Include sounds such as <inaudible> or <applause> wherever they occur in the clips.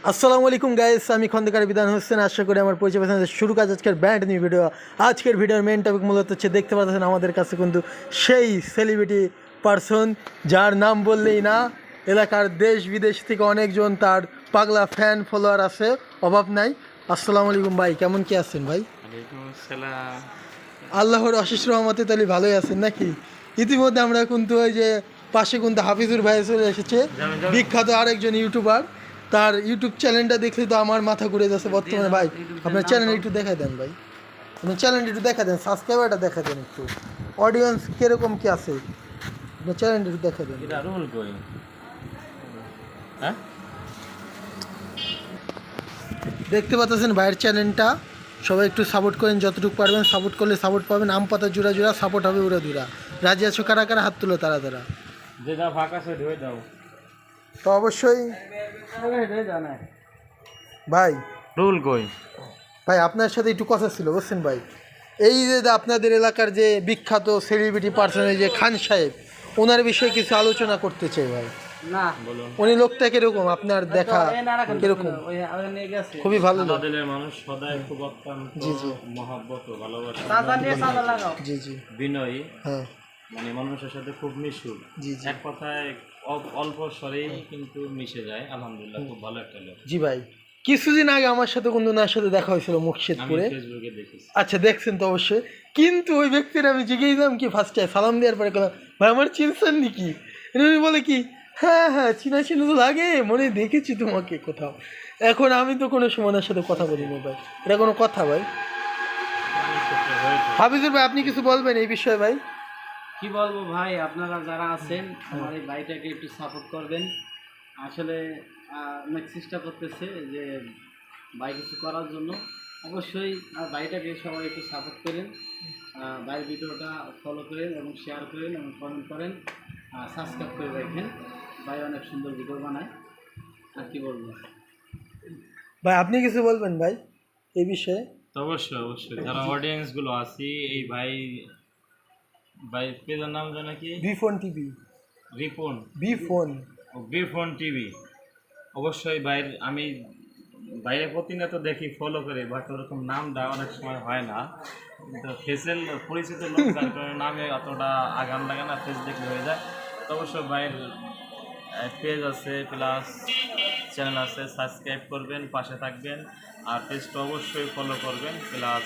আসসালামু আলাইকুম গাইস আমি খন্দকার বিধান হোসেন। আশা করি আমার পরিচয় পেয়েছেন। শুরু কাজ আজকের ব্যান্ড নিউ ভিডিও আজকের ভিডিওর মেন টপিক মূলত হচ্ছে দেখতে পাচ্ছেন আমাদের কাছে কিন্তু সেই সেলিব্রিটি পারসন যার নাম বললেই না এলাকার দেশ বিদেশ থেকে অনেকজন তার পাগলা ফ্যান ফলোয়ার আছে। অভাব নাই। আসসালামু আলাইকুম ভাই কেমন কি আছেন ভাই? আল্লাহর আশিস রহমতে তাহলে ভালোই আছেন নাকি? ইতিমধ্যে আমরা কিন্তু ওই যে পাশে কিন্তু হাফিজুর ভাই চলে এসেছে। বিখ্যাত আরেকজন ইউটিউবার তার ইউটিউব চ্যানেলটা দেখলে তো আমার মাথা ঘুরে যাচ্ছে বর্তমানে ভাই। আপনার চ্যানেল একটু দেখা দেন ভাই। আপনার চ্যানেল একটু দেখা দেন সাবস্ক্রাইবারটা দেখা দেন একটু। অডিয়েন্স কীরকম কি আছে? আপনার চ্যানেল একটু দেখা দেন। এটা রুল কই? হ্যাঁ? দেখতে পাচ্ছেন ভাইয়ের চ্যানেলটা? সবাই একটু সাপোর্ট করেন যতটুকু পারবেন সাপোর্ট করলে সাপোর্ট পাবেন। আম পাতা জোড়া জোড়া সাপোর্ট হবে উড়া দুরা রাজি আছো? কারা কারা হাত তুলো তারা তারা? যেটা ফাঁকা সে ধুয়ে দাও তো অবশ্যই। ভাই রুল কই? ভাই আপনার সাথে একটু কথা ছিল বুঝছেন ভাই? এই যে আপনাদের এলাকার যে বিখ্যাত সেলিব্রিটি পার্সন যে খান সাহেব ওনার বিষয়ে কিছু আলোচনা করতে চাই ভাই। না। উনি লোকটা কীরকম? আপনার দেখা কীরকম? খুবই ভালো মানুষ সদাই খুব অত্যন্ত জি, জি। মহাব্বত ভালোবাসা। চাঁদা নিয়ে চাঁদা লাগাও। জি জি। বিনয়ী হ্যাঁ। মানে মানুষের সাথে খুব মিশুক জি জি। এক কথায় অল্প স্বরেই কিন্তু মিশে যায়। আলহামদুলিল্লাহ খুব ভালো একটা লোক। জি ভাই। কিছুদিন আগে আমার সাথে কিন্তু ওনার সাথে দেখা হয়েছিল মুর্শিদপুরে। আচ্ছা দেখছেন তো অবশ্যই। কিন্তু ওই ব্যক্তির আমি জিজ্ঞেসাম কি ফার্স্টে সালাম দেওয়ার পরে বললাম ভাই আমার চিনছেন নাকি? উনি বলে কি হ্যাঁ হ্যাঁ চিনা চিনা তো লাগে মনে দেখেছি তোমাকে কোথাও। এখন আমি তো কোনো সময় ওনার সাথে কথা বলি না ভাই। এটা কোনো কথা ভাই? হাফিজুর ভাই আপনি কিছু বলবেন এই বিষয়ে ভাই? কি বলব ভাই আপনারা যারা আছেন আমার এই ভাইটাকে একটু সাপোর্ট করবেন। আসলে অনেক চেষ্টা করতেছে যে ভাই কিছু করার জন্য। অবশ্যই আর ভাইটাকে সবাই একটু সাপোর্ট করেন। ভাইয়ের ভিডিওটা ফলো করেন এবং শেয়ার করেন এবং কমেন্ট করেন। আর সাবস্ক্রাইব করে রাখেন। ভাই অনেক সুন্দর ভিডিও বানায়। আর কি বলব? ভাই আপনি কিছু বলবেন ভাই এই বিষয়ে? অবশ্যই অবশ্যই। যারা অডিয়েন্সগুলো আছি এই ভাই ভাই পেজের নাম জানা কি? B phone TV. Ripon B phone ও বিফোন টিভি। অবশ্যই বাইর আমি বাইরে প্রতিনিয়ত দেখি ফলো করে বাট ওরকম নাম দেওয়া অনেক সময় হয় না। কিন্তু ফেসেল পরিচিত লোক যার কারণে নামে অতটা আগাম লাগে না ফেস দেখলে হয়ে যায়। তো অবশ্যই বাইরের পেজ আছে প্লাস চ্যানেল আছে সাবস্ক্রাইব করবেন পাশে থাকবেন। আর পেজটা অবশ্যই ফলো করবেন প্লাস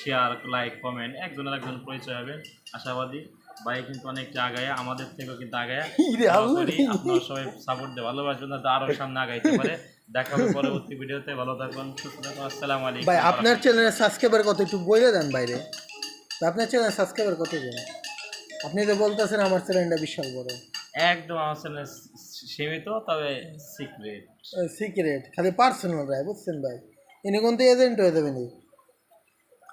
শেয়ার লাইক কমেন্ট একজনের একজন পরিচয় হবে আশাবাদী। ভাই কিন্তু অনেকটা আগায় আমাদের থেকেও কিন্তু আগায়। <laughs> আপনারা সবাই সাপোর্ট দিয়ে ভালোবাসবেন যাতে আরও সামনে আগাইতে পারে। দেখা হবে পরবর্তী ভিডিওতে ভালো থাকবেন সুস্থ থাকুন আসসালামু আলাইকুম। ভাই আপনার চ্যানেলের সাবস্ক্রাইবার কত একটু বলে দেন বাইরে। আপনার চ্যানেলের সাবস্ক্রাইবার কত জন? আপনি তো বলতেছেন আমার চ্যানেলটা বিশাল বড়। একদম আমার চ্যানেল সীমিত তবে সিক্রেট সিক্রেট খালি পার্সোনাল ভাই বুঝছেন ভাই? ইনি কোন এজেন্ট হয়ে যাবেন?